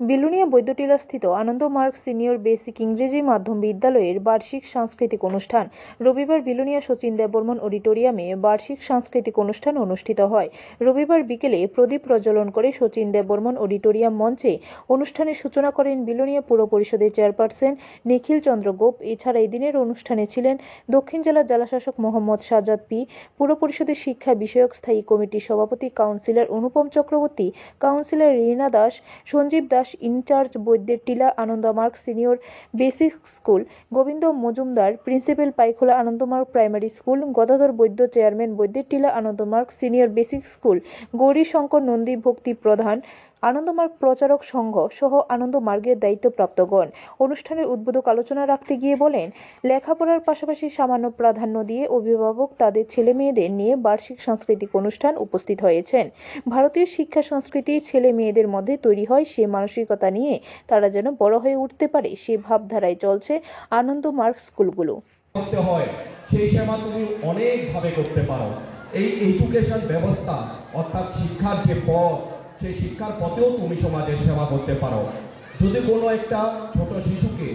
বিলুনিয়া বৈদ্যটিলাস্থিত আনন্দ মার্গ senior basic ইংরেজি মাধ্যম বিদ্যালয়ের বার্ষিক সাংস্কৃতিক অনুষ্ঠান রবিবার বিলুনিয়া সচিন দেববর্মন অডিটোরিয়ামে বার্ষিক সাংস্কৃতিক অনুষ্ঠান অনুষ্ঠিত হয়। রবিবার বিকেলে প্রদীপ প্রজ্বলন করে সচিন দেববর্মন অডিটোরিয়াম মঞ্চে অনুষ্ঠানের সূচনা করেন বিলুনিয়া পুর পরিষদের চেয়ারপারসন নিখিল চন্দ্র গোপ। এছাড়া এই দিনের অনুষ্ঠানে ছিলেন দক্ষিণ জেলার জেলাশাসক মোহাম্মদ সাজাদ পি, পুর পরিষদের শিক্ষা বিষয়ক স্থায়ী কমিটির সভাপতি councillor Anupam Chakraborty, councillor Rina Das, Sanjib Das in charge বৈদ্যের Tila Anandamarg senior basic school. Gobinda Majumdar principal Paikhola Anandamarg primary school. Gadadhar Baidya chairman বৈদ্যের Tila Anandamarg senior basic school. Gourishankar Nandi ভক্তি প্রধান। আনন্দমার্গ প্রচারক সংঘ সহ আনন্দমার্গের দায়িত্বপ্রাপ্তগণ অনুষ্ঠানের উদ্বোধক আলোচনা রাখতে গিয়ে বলেন, লেখাপড়ার পাশাপাশি সামান্য প্রাধান্য দিয়ে অভিভাবক তাদের ছেলে মেয়েদের নিয়ে বার্ষিক সাংস্কৃতিক অনুষ্ঠান উপস্থিত হয়েছেন। ভারতীয় শিক্ষা সংস্কৃতি ছেলে মেয়েদের মধ্যে তৈরি হয় সে মানসিকতা নিয়ে, তারা যেন বড় হয়ে উঠতে পারে সে ভাবধারায় চলছে আনন্দমার্গ স্কুলগুলো। অনেকভাবে করতে পারো। এই এডুকেশন ব্যবস্থা, অর্থাৎ শিক্ষার যে পথ সেই শিক্ষার পথেও তুমি সমাজের সেবা করতে পারো। যদি কোনো একটা ছোট শিশুকে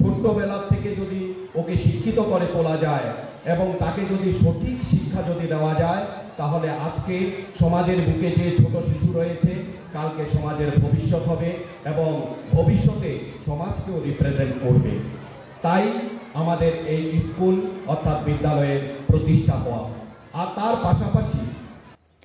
ছোট্টবেলা থেকে যদি ওকে শিক্ষিত করে তোলা যায় এবং তাকে যদি সঠিক শিক্ষা যদি দেওয়া যায়, তাহলে আজকে সমাজের বুকে যে ছোট শিশু রয়েছে, কালকে সমাজের ভবিষ্যৎ হবে এবং ভবিষ্যতে সমাজকেও রিপ্রেজেন্ট করবে। তাই আমাদের এই স্কুল অর্থাৎ বিদ্যালয়ের প্রতিষ্ঠা হওয়া। আর তার পাশাপাশি